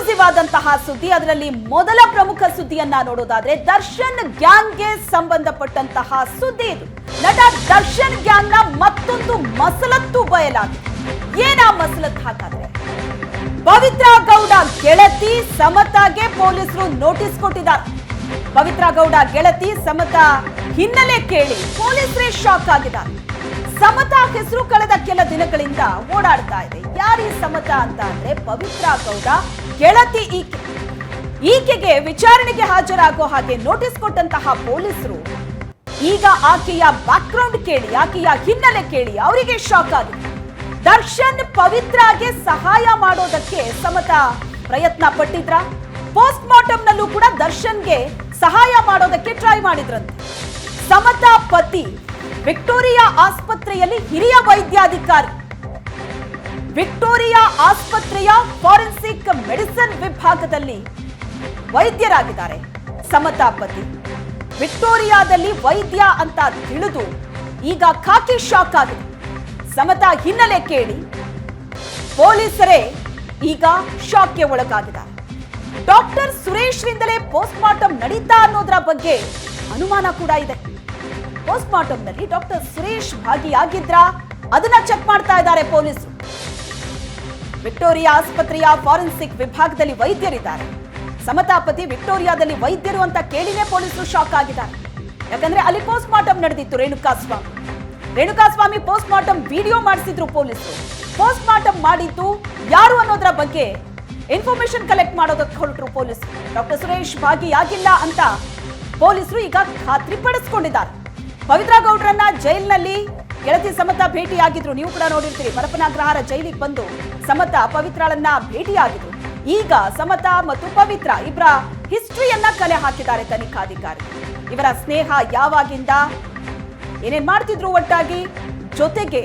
Exclusive ಆದಂತಹ ಸುದ್ದಿ. ಅದರಲ್ಲಿ ಮೊದಲ ಪ್ರಮುಖ ಸುದ್ದಿಯನ್ನ ನೋಡೋದಾದ್ರೆ ದರ್ಶನ್ ಗ್ಯಾಂಗ್ಗೆ ಸಂಬಂಧಪಟ್ಟಂತಹ ಸುದ್ದಿ ಇದು. ನಟ ದರ್ಶನ್ ಗ್ಯಾಂಗ್ನ ಮತ್ತೊಂದು ಮಸಲತ್ತು ಬಯಲಾಗಿದೆ. ಏನಾ ಮಸಲತ್ ಹಾಕಾದ್ರೆ ಪವಿತ್ರ ಗೌಡ ಗೆಳತಿ ಸಮತಾಗೆ ಪೊಲೀಸರು ನೋಟಿಸ್ ಕೊಟ್ಟಿದ್ದಾರೆ. ಪವಿತ್ರ ಗೌಡ ಗೆಳತಿ ಸಮತಾ ಹಿನ್ನೆಲೆ ಕೇಳಿ ಪೊಲೀಸರೇ ಶಾಕ್ ಆಗಿದ್ದಾರೆ. ಸಮತಾ ಹೆಸರು ಕಳೆದ ಕೆಲ ದಿನಗಳಿಂದ ಓಡಾಡ್ತಾ ಇದೆ. ಯಾರೀ ಸಮತಾ ಅಂತ ಅಂದ್ರೆ ಪವಿತ್ರ ಗೌಡ ಗೆಳತಿ ಈಕೆ. ಈಕೆಗೆ ವಿಚಾರಣೆಗೆ ಹಾಜರಾಗೋ ಹಾಗೆ ನೋಟಿಸ್ ಕೊಟ್ಟಂತಹ ಪೊಲೀಸರು. ಈಗ ಆಕೆಯ ಬ್ಯಾಕ್ಗ್ರೌಂಡ್ ಕೇಳಿ, ಆಕೆಯ ಹಿನ್ನೆಲೆ ಕೇಳಿ ಅವರಿಗೆ ಶಾಕ್ ಆಗಿದೆ. ದರ್ಶನ್ ಪವಿತ್ರಾಗೆ ಸಹಾಯ ಮಾಡೋದಕ್ಕೆ ಸಮತ ಪ್ರಯತ್ನ ಪಟ್ಟಿದ್ರ? ಪೋಸ್ಟ್ ಮಾರ್ಟಮ್ ನಲ್ಲೂ ಕೂಡ ದರ್ಶನ್ಗೆ ಸಹಾಯ ಮಾಡೋದಕ್ಕೆ ಟ್ರೈ ಮಾಡಿದ್ರಂತೆ. ಸಮತ ಪತಿ, ವಿಕ್ಟೋರಿಯಾ ಆಸ್ಪತ್ರೆಯಲ್ಲಿ ಹಿರಿಯ ವೈದ್ಯಾಧಿಕಾರಿ. ವಿಕ್ಟೋರಿಯಾ ಆಸ್ಪತ್ರೆಯ ವಿಭಾಗದಲ್ಲಿ ವೈದ್ಯರಾಗಿದ್ದಾರೆ. ಸಮತಾ ಪತಿ ವಿಕ್ಟೋರಿಯಾದಲ್ಲಿ ವೈದ್ಯ ಅಂತ ತಿಳಿದು ಈಗ ಖಾಕಿ ಶಾಕ್ ಆಗಿದೆ. ಸಮತಾ ಹಿನ್ನೆಲೆ ಕೇಳಿ. ಪೊಲೀಸರೇ ಈಗ ಶಾಕ್ಗೆ ಒಳಗಾಗಿದ್ದಾರೆ. ಡಾಕ್ಟರ್ ಸುರೇಶ್ರಿಂದಲೇ ಪೋಸ್ಟ್ ಮಾರ್ಟಮ್ ನಡೀತಾ ಅನ್ನೋದರ ಬಗ್ಗೆ ಅನುಮಾನ ಕೂಡ ಇದೆ. ಪೋಸ್ಟ್ನಲ್ಲಿ ಡಾಕ್ಟರ್ ಸುರೇಶ್ ಭಾಗಿಯಾಗಿದ್ರ? ಅದನ್ನ ಚೆಕ್ ಮಾಡ್ತಾ ಇದ್ದಾರೆ ಪೊಲೀಸರು. ವಿಕ್ಟೋರಿಯಾ ಆಸ್ಪತ್ರೆಯ ಫಾರೆನ್ಸಿಕ್ ವಿಭಾಗದಲ್ಲಿ ವೈದ್ಯರಿದ್ದಾರೆ. ಸಮತಾಪತಿ ವಿಕ್ಟೋರಿಯಾದಲ್ಲಿ ವೈದ್ಯರು ಅಂತ ಕೇಳಿನೇ ಪೊಲೀಸರು ಶಾಕ್ ಆಗಿದ್ದಾರೆ. ಯಾಕಂದ್ರೆ ಅಲ್ಲಿ ಪೋಸ್ಟ್ ಮಾರ್ಟಮ್ ನಡೆದಿತ್ತು Renukaswamy. Renukaswamy Renuka Swamy post mortem video ಮಾಡಿಸಿದ್ರು ಪೊಲೀಸರು. ಪೋಸ್ಟ್ ಮಾರ್ಟಮ್ ಮಾಡಿದ್ದು ಯಾರು ಅನ್ನೋದರ ಬಗ್ಗೆ ಇನ್ಫಾರ್ಮೇಶನ್ ಕಲೆಕ್ಟ್ ಮಾಡೋದಕ್ಕೆ ಹೊರಟರು ಪೊಲೀಸರು. ಡಾಕ್ಟರ್ ಸುರೇಶ್ ಭಾಗಿಯಾಗಿಲ್ಲ ಅಂತ ಪೊಲೀಸರು ಈಗ ಖಾತ್ರಿ ಪಡಿಸ್ಕೊಂಡಿದ್ದಾರೆ ಪವಿತ್ರ ಗೌಡ್ರನ್ನ ಜೈಲಿನಲ್ಲಿ ಗೆಳತಿ ಸಮತ ಭೇಟಿಯಾಗಿದ್ರು. ನೀವು ಕೂಡ ನೋಡಿರ್ತೀರಿ. ಪರಪನಾಗ್ರಹಾರ ಜೈಲಿಗೆ ಬಂದು ಸಮತ ಪವಿತ್ರಳನ್ನ ಭೇಟಿಯಾಗಿದ್ರು. ಈಗ ಸಮತ ಮತ್ತು ಪವಿತ್ರ ಇಬ್ಬರ ಹಿಸ್ಟ್ರಿಯನ್ನ ಕಲೆ ಹಾಕಿದ್ದಾರೆ ತನಿಖಾಧಿಕಾರಿ. ಇವರ ಸ್ನೇಹ ಯಾವಾಗಿಂದ ಏನೇನ್ ಮಾಡ್ತಿದ್ರು ಒಟ್ಟಾಗಿ? ಜೊತೆಗೆ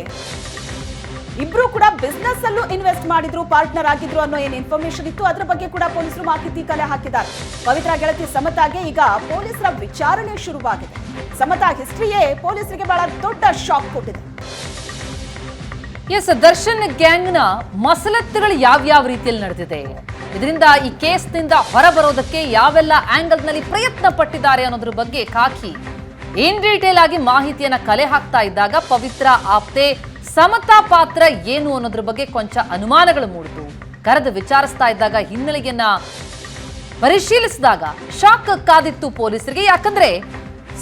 ಇಬ್ರು ಕೂಡ ಬಿಸ್ನೆಸ್ ಅಲ್ಲೂ ಇನ್ವೆಸ್ಟ್ ಮಾಡಿದ್ರು ಪಾರ್ಟ್ನರ್ ಆಗಿದ್ರು ಅನ್ನೋ ಏನ್ ಇನ್ಫಾರ್ಮೇಶನ್ ಇತ್ತು? ಅದ್ರ ಬಗ್ಗೆ ಕೂಡ ಪೊಲೀಸರು ಮಾಹಿತಿ ಕಲೆ ಹಾಕಿದ್ದಾರೆ. ಪವಿತ್ರ ಗೆಳತಿ ಸಮತಾಗೆ ಈಗ ಪೊಲೀಸರ ವಿಚಾರಣೆ ಶುರುವಾಗಿದೆ. ಸಮತಾ ಹಿಸ್ಟ್ರಿಯೇ ಪೊಲೀಸರಿಗೆ ಬಹಳ ದೊಡ್ಡ ಶಾಕ್ ಕೊಟ್ಟಿದೆ. ಎಸ್ ದರ್ಶನ್ನ ಮಸಲತ್ತುಗಳು ಯಾವ್ಯಾವ ರೀತಿಯಲ್ಲಿ ನಡೆದಿದೆ? ಇದರಿಂದ ಈ ಕೇಸ್ನಿಂದ ಹೊರಬರೋದಕ್ಕೆ ಯಾವೆಲ್ಲ ಆಂಗಲ್ನಲ್ಲಿ ಪ್ರಯತ್ನ ಪಟ್ಟಿದ್ದಾರೆ ಅನ್ನೋದ್ರ ಬಗ್ಗೆ ಕಾಕಿ ಇನ್ ಡೀಟೇಲ್ ಆಗಿ ಮಾಹಿತಿಯನ್ನ ಕಲೆ ಹಾಕ್ತಾ ಇದ್ದಾಗ ಪವಿತ್ರ ಆಪ್ತೆ ಸಮತಾ ಪಾತ್ರ ಏನು ಅನ್ನೋದ್ರ ಬಗ್ಗೆ ಕೊಂಚ ಅನುಮಾನಗಳು ಮೂಡಿತು ಕರೆದು ವಿಚಾರಿಸ್ತಾ ಇದ್ದಾಗ ಹಿನ್ನೆಲೆಯನ್ನ ಪರಿಶೀಲಿಸಿದಾಗ ಶಾಕ್ ಕಾದಿತ್ತು ಪೊಲೀಸರಿಗೆ. ಯಾಕಂದ್ರೆ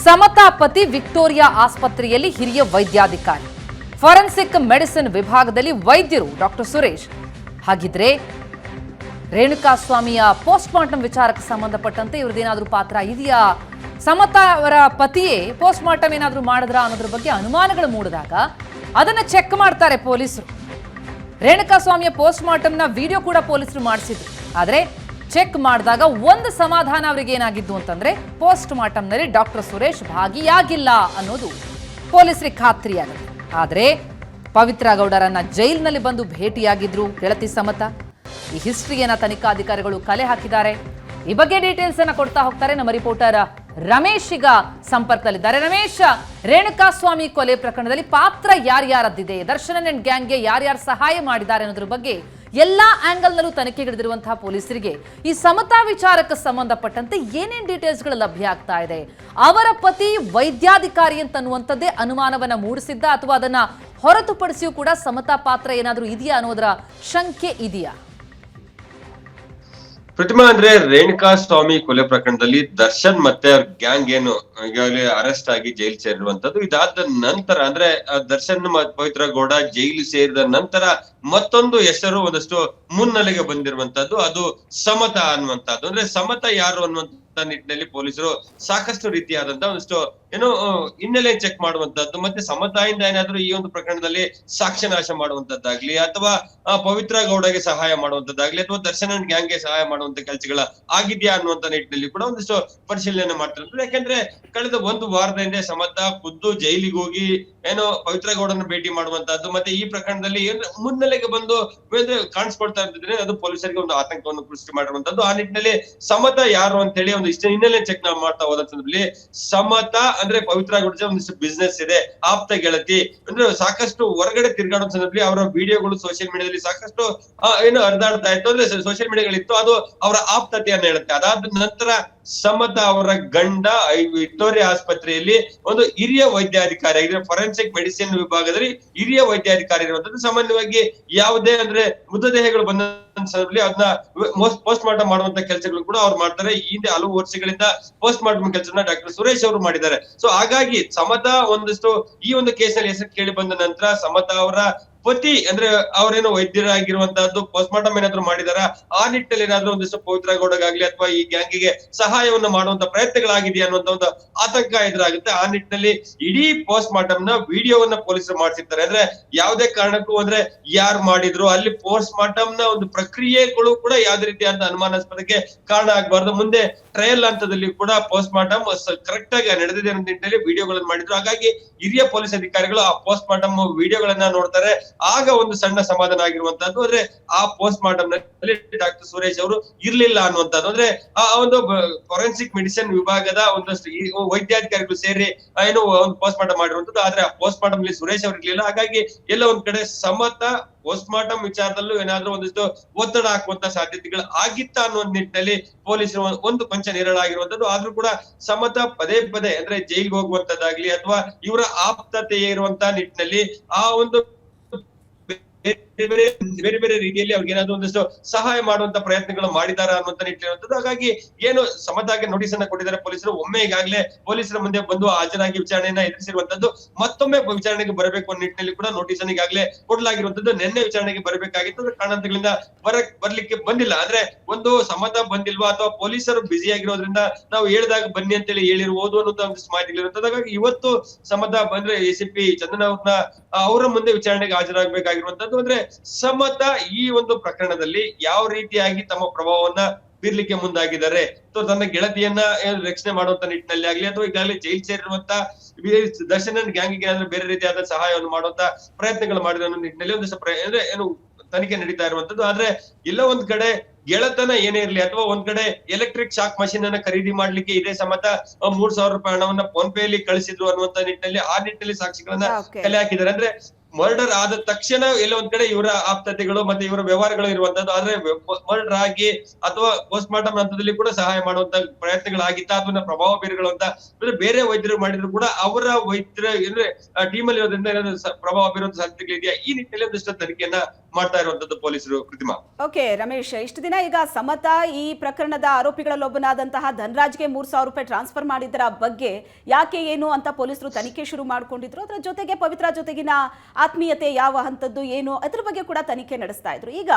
ಸಮತಾ ಪತಿ ವಿಕ್ಟೋರಿಯಾ ಆಸ್ಪತ್ರೆಯಲ್ಲಿ ಹಿರಿಯ ವೈದ್ಯಾಧಿಕಾರಿ, ಫಾರೆನ್ಸಿಕ್ ಮೆಡಿಸಿನ್ ವಿಭಾಗದಲ್ಲಿ ವೈದ್ಯರು ಡಾಕ್ಟರ್ ಸುರೇಶ್. ಹಾಗಿದ್ರೆ ರೇಣುಕಾಸ್ವಾಮಿಯ ಪೋಸ್ಟ್ ಮಾರ್ಟಮ್ ವಿಚಾರಕ್ಕೆ ಸಂಬಂಧಪಟ್ಟಂತೆ ಇವ್ರದ್ದೇನಾದ್ರೂ ಪಾತ್ರ ಇದೆಯಾ? ಸಮತಾ ಅವರ ಪತಿಯೇ ಪೋಸ್ಟ್ ಮಾರ್ಟಮ್ ಏನಾದರೂ ಮಾಡಿದ್ರ ಅನ್ನೋದ್ರ ಬಗ್ಗೆ ಅನುಮಾನಗಳು ಮೂಡಿದಾಗ ಅದನ್ನ ಚೆಕ್ ಮಾಡ್ತಾರೆ ಪೊಲೀಸರು. ರೇಣುಕಾ ಸ್ವಾಮಿಯ ಪೋಸ್ಟ್ ಮಾರ್ಟಮ್ನ ವಿಡಿಯೋ ಕೂಡ ಪೊಲೀಸರು ಮಾಡಿಸಿದ್ರು. ಆದರೆ ಚೆಕ್ ಮಾಡಿದಾಗ ಒಂದು ಸಮಾಧಾನ ಅವರಿಗೆ ಏನಾಗಿದ್ದು ಅಂತಂದ್ರೆ ಪೋಸ್ಟ್ ಮಾರ್ಟಮ್ನಲ್ಲಿ ಡಾಕ್ಟರ್ ಸುರೇಶ್ ಭಾಗಿಯಾಗಿಲ್ಲ ಅನ್ನೋದು ಪೊಲೀಸರಿಗೆ ಖಾತ್ರಿಯಾಗುತ್ತೆ. ಆದರೆ ಪವಿತ್ರ ಗೌಡರನ್ನ ಜೈಲಿನಲ್ಲಿ ಬಂದು ಭೇಟಿಯಾಗಿದ್ರು ಗೆಳತಿ ಸಮತ. ಈ ಹಿಸ್ಟ್ರಿಯನ್ನ ತನಿಖಾಧಿಕಾರಿಗಳು ಕಲೆ ಹಾಕಿದ್ದಾರೆ. ಈ ಬಗ್ಗೆ ಡೀಟೇಲ್ಸ್ ಅನ್ನ ಕೊಡ್ತಾ ಹೋಗ್ತಾರೆ ನಮ್ಮ ರಿಪೋರ್ಟರ್ ರಮೇಶ್ ಈಗ ಸಂಪರ್ಕದಲ್ಲಿದ್ದಾರೆ. ರಮೇಶ್ ರೇಣುಕಾಸ್ವಾಮಿ ಕೊಲೆ ಪ್ರಕರಣದಲ್ಲಿ ಪಾತ್ರ ಯಾರ್ಯಾರದ್ದಿದೆ? ದರ್ಶನ್ ಅಂಡ್ ಗ್ಯಾಂಗ್ಗೆ ಯಾರ್ಯಾರು ಸಹಾಯ ಮಾಡಿದ್ದಾರೆ ಅನ್ನೋದ್ರ ಬಗ್ಗೆ ಎಲ್ಲಾ ಆಂಗಲ್ನಲ್ಲೂ ತನಿಖೆಗಿಳಿದಿರುವಂತಹ ಪೊಲೀಸರಿಗೆ ಈ ಸಮತಾ ವಿಚಾರಕ್ಕೆ ಸಂಬಂಧಪಟ್ಟಂತೆ ಏನೇನ್ ಡೀಟೇಲ್ಸ್ಗಳು ಲಭ್ಯ ಆಗ್ತಾ ಇದೆ? ಅವರ ಪತಿ ವೈದ್ಯಾಧಿಕಾರಿ ಅಂತನ್ನುವಂಥದ್ದೇ ಅನುಮಾನವನ್ನ ಮೂಡಿಸಿದ್ದ ಅಥವಾ ಅದನ್ನ ಹೊರತುಪಡಿಸಿಯೂ ಕೂಡ ಸಮತಾ ಪಾತ್ರ ಏನಾದರೂ ಇದೆಯಾ ಅನ್ನೋದರ ಶಂಕೆ ಇದೆಯಾ? ಪ್ರತಿಮಾ ಅಂದ್ರೆ ರೇಣುಕಾ ಸ್ವಾಮಿ ಕೊಲೆ ಪ್ರಕರಣದಲ್ಲಿ ದರ್ಶನ್ ಮತ್ತೆ ಅವ್ರ ಗ್ಯಾಂಗ್ ಏನು ಈಗಾಗಲೇ ಅರೆಸ್ಟ್ ಆಗಿ ಜೈಲು ಸೇರಿರುವಂತದ್ದು ಇದಾದ ನಂತರ ಅಂದ್ರೆ ದರ್ಶನ್ ಪವಿತ್ರ ಗೌಡ ಜೈಲು ಸೇರಿದ ನಂತರ ಮತ್ತೊಂದು ಹೆಸರು ಒಂದಷ್ಟು ಮುನ್ನೆಲೆಗೆ ಬಂದಿರುವಂತದ್ದು ಅದು ಸಮತ ಅನ್ನುವಂತದ್ದು ಅಂದ್ರೆ ಸಮತ ಯಾರು ಅನ್ನುವಂತ ನಿಟ್ಟಿನಲ್ಲಿ ಪೊಲೀಸರು ಸಾಕಷ್ಟು ರೀತಿಯಾದಂತ ಒಂದಿಷ್ಟು, ಏನೋ ಹಿನ್ನೆಲೆ ಚೆಕ್ ಮಾಡುವಂತದ್ದು ಮತ್ತೆ ಸಮತಾಯಿಂದ ಏನಾದ್ರೂ ಈ ಒಂದು ಪ್ರಕರಣದಲ್ಲಿ ಸಾಕ್ಷ್ಯನಾಶ ಮಾಡುವಂತದ್ದಾಗ್ಲಿ, ಅಥವಾ ಪವಿತ್ರ ಗೌಡಗೆ ಸಹಾಯ ಮಾಡುವಂತದ್ದಾಗ್ಲಿ, ಅಥವಾ ದರ್ಶನ ಗ್ಯಾಂಗ್ಗೆ ಸಹಾಯ ಮಾಡುವಂತ ಕೆಲಸಗಳ ಆಗಿದೆಯಾ ಅನ್ನುವಂತ ನಿಟ್ಟಿನಲ್ಲಿ ಕೂಡ ಒಂದಿಷ್ಟು ಪರಿಶೀಲನೆ ಮಾಡ್ತಿರ್ತಾರೆ ಯಾಕಂದ್ರೆ ಕಳೆದ ಒಂದು ವಾರದ ಹಿಂದೆ ಸಮತ ಖುದ್ದು ಜೈಲಿಗೆ ಹೋಗಿ, ಏನೋ, ಪವಿತ್ರ ಗೌಡನ ಭೇಟಿ ಮಾಡುವಂತದ್ದು ಮತ್ತೆ ಈ ಪ್ರಕರಣದಲ್ಲಿ ಮುನ್ನೆಲೆಗೆ ಬಂದು ಕಾಣಿಸ್ಕೊಳ್ತಾ ಇರ್ತಿದ್ರೆ ಅದು ಪೊಲೀಸರಿಗೆ ಒಂದು ಆತಂಕವನ್ನು ಸೃಷ್ಟಿ ಮಾಡಿರುವಂತದ್ದು ಆ ನಿಟ್ಟಿನಲ್ಲಿ ಸಮತ ಯಾರು ಅಂತ ಹೇಳಿ ಒಂದು ಇಷ್ಟ ಹಿನ್ನೆಲೆ ಚೆಕ್ ನಾವು ಮಾಡ್ತಾ ಹೋದ ಸಂದರ್ಭದಲ್ಲಿ ಸಮತ ಅಂದ್ರೆ ಪವಿತ್ರ ಗೌಡ ಜೊತೆ ಒಂದಿಷ್ಟು ಬಿಸ್ನೆಸ್ ಇದೆ, ಆಪ್ತ ಗೆಳತಿ. ಅಂದ್ರೆ ಸಾಕಷ್ಟು ಹೊರಗಡೆ ತಿರ್ಗಾಡೋ ಸಂದರ್ಭದಲ್ಲಿ ಅವರ ವಿಡಿಯೋಗಳು ಸೋಷಿಯಲ್ ಮೀಡಿಯಾದಲ್ಲಿ ಸಾಕಷ್ಟು ಏನು ಹರಿದಾಡ್ತಾ ಇತ್ತು. ಅಂದ್ರೆ ಸೋಷಿಯಲ್ ಮೀಡಿಯಾಗಳಿತ್ತು ಅದು ಅವರ ಆಪ್ತತೆಯನ್ನ ಹೇಳುತ್ತೆ. ಅದಾದ ನಂತರ ಸಮತ ಅವರ ಗಂಡ ವಿಕ್ಟೋರಿಯಾ ಆಸ್ಪತ್ರೆಯಲ್ಲಿ ಒಂದು ಹಿರಿಯ ವೈದ್ಯಾಧಿಕಾರಿ ಆಗಿದೆ ಫೊರೆನ್ಸಿಕ್ ಮೆಡಿಸಿನ್ ವಿಭಾಗದಲ್ಲಿ ಹಿರಿಯ ವೈದ್ಯಾಧಿಕಾರಿ ಇರುವಂತದ್ದು ಸಾಮಾನ್ಯವಾಗಿ ಯಾವುದೇ ಅಂದ್ರೆ ಮೃತದೇಹಗಳು ಬಂದ ಸಂದರ್ಭದಲ್ಲಿ ಅದನ್ನ ಪೋಸ್ಟ್ ಮಾರ್ಟಮ್ ಮಾಡುವಂತ ಕೆಲಸಗಳು ಕೂಡ ಅವ್ರು ಮಾಡ್ತಾರೆ. ಈ ಹಿಂದೆ ಹಲವು ವರ್ಷಗಳಿಂದ ಪೋಸ್ಟ್ ಮಾರ್ಟಮ್ ಕೆಲಸನ ಡಾಕ್ಟರ್ ಸುರೇಶ್ ಅವರು ಮಾಡಿದ್ದಾರೆ. ಸೊ ಹಾಗಾಗಿ ಸಮತಾ ಒಂದಷ್ಟು ಈ ಒಂದು ಕೇಸಲ್ಲಿ ಹೆಸರು ಕೇಳಿ ಬಂದ ನಂತರ ಸಮತಾ ಅವರ ಪತಿ ಅಂದ್ರೆ ಅವರೇನು ವೈದ್ಯರಾಗಿರುವಂತಹದ್ದು ಪೋಸ್ಟ್ ಮಾರ್ಟಮ್ ಏನಾದ್ರು ಮಾಡಿದಾರ, ಆ ನಿಟ್ಟಿನಲ್ಲಿ ಏನಾದ್ರು ಒಂದಿಷ್ಟು ಪವಿತ್ರ ಗೌಡಗಾಗ್ಲಿ ಅಥವಾ ಈ ಗ್ಯಾಂಗಿಗೆ ಸಹಾಯವನ್ನು ಮಾಡುವಂತ ಪ್ರಯತ್ನಗಳಾಗಿದೆಯಾ ಅನ್ನುವಂತ ಒಂದು ಆತಂಕ ಎದುರಾಗುತ್ತೆ. ಆ ನಿಟ್ಟಿನಲ್ಲಿ ಇಡೀ ಪೋಸ್ಟ್ ಮಾರ್ಟಮ್ನ ವಿಡಿಯೋವನ್ನ ಪೊಲೀಸರು ಮಾಡ್ಸಿರ್ತಾರೆ. ಅಂದ್ರೆ ಯಾವುದೇ ಕಾರಣಕ್ಕೂ ಅಂದ್ರೆ ಯಾರು ಮಾಡಿದ್ರು ಅಲ್ಲಿ ಪೋಸ್ಟ್ ಮಾರ್ಟಮ್ನ ಒಂದು ಪ್ರಕ್ರಿಯೆಗಳು ಕೂಡ ಯಾವ್ದೇ ರೀತಿಯಾದ ಅನುಮಾನಾಸ್ಪದಕ್ಕೆ ಕಾರಣ ಆಗ್ಬಾರ್ದು. ಮುಂದೆ ಟ್ರಯಲ್ ಹಂತದಲ್ಲಿ ಕೂಡ ಪೋಸ್ಟ್ ಮಾರ್ಟಮ್ ಕರೆಕ್ಟ್ ಆಗಿ ನಡೆದಿದೆ ಅಂತ ನಿಟ್ಟಿನಲ್ಲಿ ವಿಡಿಯೋಗಳನ್ನು ಮಾಡಿದ್ರು. ಹಾಗಾಗಿ ಹಿರಿಯ ಪೊಲೀಸ್ ಅಧಿಕಾರಿಗಳು ಆ ಪೋಸ್ಟ್ ಮಾರ್ಟಮ್ ವಿಡಿಯೋಗಳನ್ನ ನೋಡ್ತಾರೆ. ಆಗ ಒಂದು ಸಣ್ಣ ಸಮಾಧಾನ ಆಗಿರುವಂತದ್ದು ಅಂದ್ರೆ ಆ ಪೋಸ್ಟ್ ಮಾರ್ಟಮ್ನಲ್ಲಿ ಡಾಕ್ಟರ್ ಸುರೇಶ್ ಅವರು ಇರ್ಲಿಲ್ಲ ಅನ್ನುವಂಥದ್ದು ಅಂದ್ರೆ ಆ ಒಂದು ಫೊರೆನ್ಸಿಕ್ ಮೆಡಿಸಿನ್ ವಿಭಾಗದ ಒಂದಷ್ಟು ವೈದ್ಯಾಧಿಕಾರಿಗಳು ಸೇರಿ ಏನು ಒಂದು ಪೋಸ್ಟ್ ಮಾರ್ಟಮ್ ಮಾಡಿರುವಂತದ್ದು. ಆದ್ರೆ ಆ ಪೋಸ್ಟ್ ಮಾರ್ಟಮ್ ಅಲ್ಲಿ ಸುರೇಶ್ ಅವರು ಇರ್ಲಿಲ್ಲ. ಹಾಗಾಗಿ ಎಲ್ಲ ಒಂದ್ ಕಡೆ ಸಮತ ಪೋಸ್ಟ್ ಮಾರ್ಟಮ್ ವಿಚಾರದಲ್ಲೂ ಏನಾದ್ರೂ ಒಂದಿಷ್ಟು ಒತ್ತಡ ಹಾಕುವಂತ ಸಾಧ್ಯತೆಗಳು ಆಗಿತ್ತ ಅನ್ನೋ ನಿಟ್ಟಿನಲ್ಲಿ ಪೊಲೀಸರು ಒಂದ್- ಒಂದು ಕೊಂಚ ನಿರಳಾಗಿರುವಂತದ್ದು ಆದ್ರೂ ಕೂಡ ಸಮತ ಪದೇ ಪದೇ, ಅಂದ್ರೆ ಜೈಲ್ಗೆ ಹೋಗುವಂತದ್ದಾಗ್ಲಿ ಅಥವಾ ಇವರ ಆಪ್ತತೆಯೇ ಇರುವಂತ ನಿಟ್ಟಿನಲ್ಲಿ ಆ ಒಂದು ಬೇರೆ ಬೇರೆ ಬೇರೆ ಬೇರೆ ರೀತಿಯಲ್ಲಿ ಅವ್ರಿಗೆ ಏನಾದ್ರು ಒಂದಷ್ಟು ಸಹಾಯ ಮಾಡುವಂತ ಪ್ರಯತ್ನಗಳು ಮಾಡಿದಾರ ಅನ್ನುವಂತ ನಿಟ್ಟಿರುವಂತದ್ದು ಹಾಗಾಗಿ ಏನು ಸಮದಾಗಿ ನೋಟಿಸ್ ಅನ್ನ ಕೊಟ್ಟಿದ್ದಾರೆ ಪೊಲೀಸರು, ಒಮ್ಮೆ ಈಗಾಗಲೇ ಪೊಲೀಸರ ಮುಂದೆ ಬಂದು ಹಾಜರಾಗಿ ವಿಚಾರಣೆಯನ್ನ ಎದುರಿಸಿರುವಂತದ್ದು ಮತ್ತೊಮ್ಮೆ ವಿಚಾರಣೆಗೆ ಬರಬೇಕು ಅನ್ನೋ ನಿಟ್ಟಿನಲ್ಲಿ ಕೂಡ ನೋಟಿಸ್ ಅನ್ನು ಈಗಾಗಲೇ ಕೊಡಲಾಗಿರುವಂತದ್ದು. ನಿನ್ನೆ ವಿಚಾರಣೆಗೆ ಬರಬೇಕಾಗಿತ್ತು. ಅಂದ್ರೆ ಕಾರಣಾಂತರಗಳಿಂದ ಬರ, ಬರ್ಲಿಕ್ಕೆ ಬಂದಿಲ್ಲ. ಅಂದ್ರೆ ಒಂದು ಸಮತ ಬಂದಿಲ್ವಾ ಅಥವಾ ಪೊಲೀಸರು ಬ್ಯುಸಿ ಆಗಿರೋದ್ರಿಂದ ನಾವು ಹೇಳಿದಾಗ ಬನ್ನಿ ಅಂತೇಳಿ ಹೇಳಿರ್ಬೋದು ಅನ್ನೋದು ಒಂದು ಮಾಹಿತಿ ಹಾಗಾಗಿ ಇವತ್ತು ಸಮತ ಬಂದ್ರೆ ಎಸಿಪಿ ಚಂದನ್ ಅವ್ರನ್ನ ಅವರ ಮುಂದೆ ವಿಚಾರಣೆಗೆ ಹಾಜರಾಗಬೇಕಾಗಿರುವಂತದ್ದು. ಅಂದ್ರೆ ಸಮತ ಈ ಒಂದು ಪ್ರಕರಣದಲ್ಲಿ ಯಾವ ರೀತಿಯಾಗಿ ತಮ್ಮ ಪ್ರಭಾವವನ್ನ ಬೀರ್ಲಿಕ್ಕೆ ಮುಂದಾಗಿದ್ದಾರೆ? ಅಥವಾ ತನ್ನ ಗೆಳತಿಯನ್ನ ರಕ್ಷಣೆ ಮಾಡುವಂತ ನಿಟ್ಟಿನಲ್ಲಿ ಆಗ್ಲಿ ಅಥವಾ ಈಗಾಗಲೇ ಜೈಲ್ ಸೇರಿರುವಂತ ದರ್ಶನ್ ಗ್ಯಾಂಗಿಗೆ ಏನಾದ್ರೂ ಬೇರೆ ರೀತಿಯಾದ ಸಹಾಯವನ್ನು ಮಾಡುವಂತ ಪ್ರಯತ್ನಗಳು ಮಾಡಿದ ನಿಟ್ಟಿನಲ್ಲಿ ಒಂದು ಅಂದ್ರೆ ಏನು ತನಿಖೆ ನಡೀತಾ ಇರುವಂತದ್ದು. ಆದ್ರೆ ಎಲ್ಲ ಒಂದ್ ಕಡೆ ಗೆಳತನ ಏನೇ ಇರಲಿ ಅಥವಾ ಒಂದ್ ಕಡೆ ಎಲೆಕ್ಟ್ರಿಕ್ ಶಾಕ್ ಮಷೀನ್ ಅನ್ನ ಖರೀದಿ ಮಾಡ್ಲಿಕ್ಕೆ ಇದೇ ಸಮತ ಮೂರ್ ಸಾವಿರ ರೂಪಾಯಿ ಹಣವನ್ನ ಫೋನ್ ಪೇ ಅಲ್ಲಿ ಕಳಿಸಿದ್ರು ಅನ್ನುವಂತ ನಿಟ್ಟಿನಲ್ಲಿ ಆ ನಿಟ್ಟಿನಲ್ಲಿ ಸಾಕ್ಷಿಗಳನ್ನ. ಕಲೆ ಹಾಕಿದ್ದಾರೆ. ಅಂದ್ರೆ ಮರ್ಡರ್ ಆದ ತಕ್ಷಣ ಎಲ್ಲ ಒಂದ್ ಕಡೆ ಇವರ ಆಪ್ತತೆಗಳು ಮತ್ತೆ ಇವರ ವ್ಯವಹಾರಗಳು ಇರುವಂತದ್ದು. ಆದ್ರೆ ಮರ್ಡರ್ ಆಗಿ ಅಥವಾ ಪೋಸ್ಟ್ ಮಾರ್ಟಮ್ ಹಂತದಲ್ಲಿ ಕೂಡ ಸಹಾಯ ಮಾಡುವಂತ ಪ್ರಯತ್ನಗಳಾಗಿತ್ತ. ಅಥವಾ ಪ್ರಭಾವ ಬೀರುಗಳಂತ ಅಂದ್ರೆ ಬೇರೆ ವೈದ್ಯರು ಮಾಡಿದ್ರು ಕೂಡ ಅವರ ವೈದ್ಯರ, ಅಂದ್ರೆ ಟೀಮ್ ಅಲ್ಲಿ ಇರೋದ್ರಿಂದ ಪ್ರಭಾವ ಬೀರುವಂತ ಸಾಧ್ಯತೆಗಳಿದೆಯಾ ಈ ನಿಟ್ಟಿನಲ್ಲಿ ಒಂದಿಷ್ಟು ತನಿಖೆಯನ್ನ ಮಾಡ್ತಾ ಇರುವಂತದ್ದು ಪೊಲೀಸರು ಕೃತಿಮಾ. ಓಕೆ, ರಮೇಶ್, ಇಷ್ಟು ದಿನ ಈಗ ಸಮತ ಈ ಪ್ರಕರಣದ ಆರೋಪಿಗಳಲ್ಲೊಬ್ಬನಾದಂತಹ ಧನರಾಜ್ಗೆ ಮೂರ್ ಸಾವಿರ ರೂಪಾಯಿ ಟ್ರಾನ್ಸ್ಫರ್ ಮಾಡಿದ್ರ ಬಗ್ಗೆ ಯಾಕೆ ಏನು ಅಂತ ಪೊಲೀಸರು ತನಿಖೆ ಶುರು ಮಾಡ್ಕೊಂಡಿದ್ರು? ಅದರ ಜೊತೆಗೆ ಪವಿತ್ರ ಜೊತೆಗಿನ ಆತ್ಮೀಯತೆ ಯಾವ ಹಂತದ್ದು ಏನು, ಅದ್ರ ಬಗ್ಗೆ ಕೂಡ ತನಿಖೆ ನಡೆಸ್ತಾ ಇದ್ರು. ಈಗ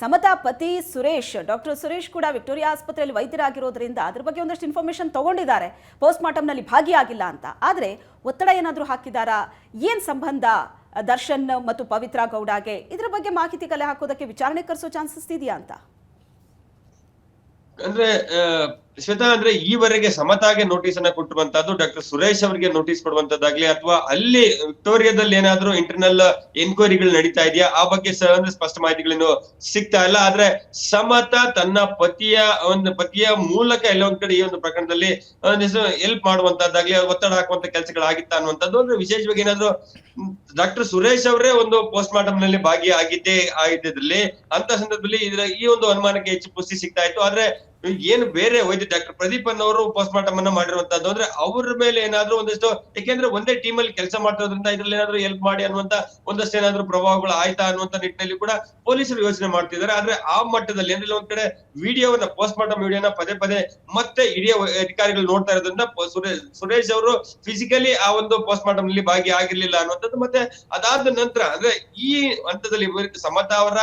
ಸಮತಾ ಪತಿ ಸುರೇಶ್, ಡಾಕ್ಟರ್ ಸುರೇಶ್ ಕೂಡ ವಿಕ್ಟೋರಿಯಾ ಆಸ್ಪತ್ರೆಯಲ್ಲಿ ವೈದ್ಯರಾಗಿರೋದ್ರಿಂದ ಅದ್ರ ಬಗ್ಗೆ ಒಂದಷ್ಟು ಇನ್ಫಾರ್ಮೇಶನ್ ತಗೊಂಡಿದ್ದಾರೆ. ಪೋಸ್ಟ್ ಮಾರ್ಟಮ್ನಲ್ಲಿ ಭಾಗಿಯಾಗಿಲ್ಲ ಅಂತ. ಆದ್ರೆ ಒತ್ತಡ ಏನಾದರೂ ಹಾಕಿದಾರಾ? ಏನು ಸಂಬಂಧ ದರ್ಶನ್ ಮತ್ತು ಪವಿತ್ರ ಗೌಡಗೆ? ಇದ್ರ ಬಗ್ಗೆ ಮಾಹಿತಿ ಕಲೆ ಹಾಕೋದಕ್ಕೆ ವಿಚಾರಣೆ ಕರೆಸೋ ಚಾನ್ಸಸ್ ಇದೆಯಾ ಅಂತ? ಅಂದ್ರೆ ಶ್ವೇತಾ ಅಂದ್ರೆ ಈವರೆಗೆ ಸಮತಾಗೆ ನೋಟಿಸ್ ಅನ್ನ ಕೊಟ್ಟುವಂತದ್ದು ಡಾಕ್ಟರ್ ಸುರೇಶ್ ಅವರಿಗೆ ನೋಟಿಸ್ ಕೊಡುವಂತದ್ದಾಗ್ಲಿ ಅಥವಾ ಅಲ್ಲಿ ವಿಕ್ಟೋರಿಯಾದಲ್ಲಿ ಏನಾದ್ರೂ ಇಂಟರ್ನಲ್ ಎನ್ಕ್ವೈರಿಗಳು ನಡೀತಾ ಇದೆಯಾ? ಆ ಬಗ್ಗೆ ಅಂದ್ರೆ ಸ್ಪಷ್ಟ ಮಾಹಿತಿಗಳೇನು ಸಿಗ್ತಾ ಇಲ್ಲ. ಆದ್ರೆ ಸಮತ ತನ್ನ ಪತಿಯ ಒಂದು ಪತಿಯ ಮೂಲಕ ಎಲ್ಲ ಒಂದ್ ಕಡೆ ಈ ಒಂದು ಪ್ರಕರಣದಲ್ಲಿ ಹೆಲ್ಪ್ ಮಾಡುವಂತದ್ದಾಗ್ಲಿ ಒತ್ತಡ ಹಾಕುವಂತ ಕೆಲಸಗಳಾಗಿತ್ತ ಅನ್ನುವಂಥದ್ದು. ಅಂದ್ರೆ ವಿಶೇಷವಾಗಿ ಏನಾದ್ರು ಡಾಕ್ಟರ್ ಸುರೇಶ್ ಅವರೇ ಒಂದು ಪೋಸ್ಟ್ ಮಾರ್ಟಮ್ನಲ್ಲಿ ಭಾಗಿಯಾಗಿದ್ದೇ ಆಗಿದ್ದಲ್ಲಿ ಅಂತ ಸಂದರ್ಭದಲ್ಲಿ ಇದರ ಈ ಒಂದು ಅನುಮಾನಕ್ಕೆ ಹೆಚ್ಚು ಪುಷ್ಟಿ ಸಿಗ್ತಾ ಇತ್ತು. ಆದ್ರೆ ಏನು ಬೇರೆ ವೈದ್ಯ ಡಾಕ್ಟರ್ ಪ್ರದೀಪ್ ಅನ್ನೋರು ಪೋಸ್ಟ್ ಮಾರ್ಟಮ್ ಅನ್ನ ಮಾಡಿರುವಂತದ್ದು ಅಂದ್ರೆ ಅವ್ರ ಮೇಲೆ ಏನಾದ್ರು ಒಂದಷ್ಟು ಯಾಕೆಂದ್ರೆ ಒಂದೇ ಟೀಮ್ ಅಲ್ಲಿ ಕೆಲಸ ಮಾಡ್ತಿರೋದ್ರಿಂದ ಇದ್ರಲ್ಲಿ ಏನಾದ್ರೂ ಹೆಲ್ಪ್ ಮಾಡಿ ಅನ್ನುವಂತ ಒಂದಷ್ಟು ಏನಾದ್ರೂ ಪ್ರಭಾವಗಳು ಆಯ್ತಾ ಅನ್ನುವಂತ ನಿಟ್ಟಿನಲ್ಲಿ ಕೂಡ ಪೊಲೀಸರು ಯೋಚನೆ ಮಾಡ್ತಿದ್ದಾರೆ. ಆದ್ರೆ ಆ ಮಟ್ಟದಲ್ಲಿ ಅಂದ್ರೆ ಒಂದ್ ಕಡೆ ವಿಡಿಯೋವನ್ನ ಪೋಸ್ಟ್ ಮಾರ್ಟಮ್ ವಿಡಿಯೋನ ಪದೇ ಪದೇ ಮತ್ತೆ ಹಿರಿಯ ಅಧಿಕಾರಿಗಳು ನೋಡ್ತಾ ಇರೋದ್ರಿಂದ ಸುರೇಶ್ ಅವರು ಫಿಸಿಕಲಿ ಆ ಒಂದು ಪೋಸ್ಟ್ ಮಾರ್ಟಮ್ನಲ್ಲಿ ಭಾಗಿಯಾಗಿರ್ಲಿಲ್ಲ ಅನ್ನುವಂಥದ್ದು ಮತ್ತೆ ಅದಾದ ನಂತರ ಅಂದ್ರೆ ಈ ಹಂತದಲ್ಲಿ ಸಮತಾ ಅವರ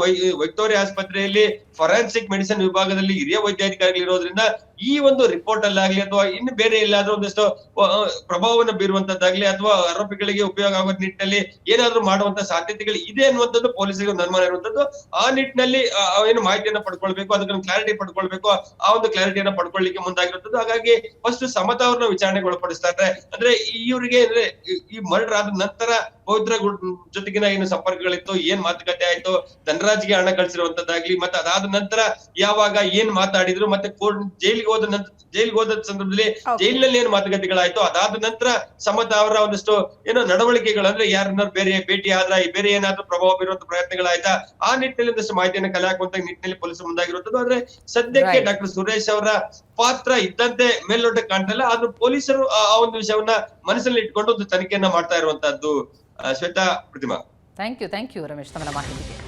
ವೈ ವಿಕ್ಟೋರಿಯಾ ಆಸ್ಪತ್ರೆಯಲ್ಲಿ ಫೊರೆನ್ಸಿಕ್ ಮೆಡಿಸಿನ್ ವಿಭಾಗದಲ್ಲಿ ಹಿರಿಯ ವೈದ್ಯಾಧಿಕಾರಿಗಳು ಇರೋದ್ರಿಂದ ಈ ಒಂದು ರಿಪೋರ್ಟ್ ಅಲ್ಲಾಗ್ಲಿ ಅಥವಾ ಇನ್ನು ಬೇರೆ ಎಲ್ಲಾದ್ರೂ ಒಂದಷ್ಟು ಪ್ರಭಾವವನ್ನು ಬೀರುವಂತದ್ದಾಗ್ಲಿ ಅಥವಾ ಆರೋಪಿಗಳಿಗೆ ಉಪಯೋಗ ಆಗೋ ನಿಟ್ಟಿನಲ್ಲಿ ಏನಾದ್ರೂ ಮಾಡುವಂತ ಸಾಧ್ಯತೆಗಳು ಇದೆ ಅನ್ನುವಂಥದ್ದು ಪೊಲೀಸರಿಗೆ ಒಂದು ಅನುಮಾನ ಇರುವಂತದ್ದು. ಆ ನಿಟ್ಟಿನಲ್ಲಿ ಏನು ಮಾಹಿತಿಯನ್ನ ಪಡ್ಕೊಳ್ಬೇಕು ಅದಕ್ಕೆ ಕ್ಲಾರಿಟಿ ಪಡ್ಕೊಳ್ಬೇಕು, ಆ ಒಂದು ಕ್ಲಾರಿಟಿಯನ್ನ ಪಡ್ಕೊಳ್ಳಿಕ್ಕೆ ಮುಂದಾಗಿರುತ್ತದೆ ಹಾಗಾಗಿ ಫಸ್ಟ್ ಸಮತಾ ಅವ್ರನ್ನ ವಿಚಾರಣೆಗೆ ಒಳಪಡಿಸ್ತಾರೆ ಅಂದ್ರೆ ಇವರಿಗೆ, ಅಂದ್ರೆ ಈ- ಮರ್ಡರ್ ಆದ ನಂತರ ಪವಿತ್ರ ಜೊತೆಗಿನ ಏನು ಸಂಪರ್ಕಗಳಿತ್ತು, ಏನ್ ಮಾತುಕತೆ ಆಯ್ತು, ಧನರಾಜ್ಗೆ ಹಣ ಕಳಿಸಿರುವಂತದ್ದಾಗ್ಲಿ, ಮತ್ತೆ ಅದಾದ ನಂತರ ಯಾವಾಗ ಏನ್ ಮಾತಾಡಿದ್ರು ಮತ್ತೆ ಕೋರ್ಟ್ ಜೈಲಿಗೆ ಹೋದ ನಂತರ ಜೈಲಿಗೆ ಹೋದ ಸಂದರ್ಭದಲ್ಲಿ ಜೈಲಿನಲ್ಲಿ ಏನು ಮಾತುಕತೆಗಳಾಯ್ತು ಅದಾದ ನಂತರ ಸಮತ ಅವರ ಒಂದಷ್ಟು ಏನೋ ನಡವಳಿಕೆಗಳು ಅಂದ್ರೆ ಯಾರನ್ನಾರು ಬೇರೆ ಭೇಟಿ ಆದ್ರ ಬೇರೆ ಏನಾದ್ರೂ ಪ್ರಭಾವ ಬೀರುವಂತ ಪ್ರಯತ್ನಗಳಾಯ್ತಾ ಆ ನಿಟ್ಟಿನಲ್ಲಿ ಒಂದಷ್ಟು ಮಾಹಿತಿಯನ್ನು ಕಲೆ ಹಾಕುವಂತ ನಿಟ್ಟಿನಲ್ಲಿ ಪೊಲೀಸರು ಮುಂದಾಗಿರುವಂತದ್ದು. ಆದ್ರೆ ಸದ್ಯಕ್ಕೆ ಡಾಕ್ಟರ್ ಸುರೇಶ್ ಅವರ ಪಾತ್ರ ಇದ್ದಂತೆ ಮೇಲ್ನೋಟ ಕಾಣ್ತಿಲ್ಲ. ಆದ್ರೂ ಪೊಲೀಸರು ಆ ಒಂದು ವಿಷಯವನ್ನ ಮನಸ್ಸಲ್ಲಿ ಇಟ್ಕೊಂಡು ಒಂದು ತನಿಖೆಯನ್ನ ಮಾಡ್ತಾ ಇರುವಂತಹದ್ದು. Shweta Pratima. Thank you thank you Ramesh ತಮ್ಮ ಮಾಹಿತಿಗೆ.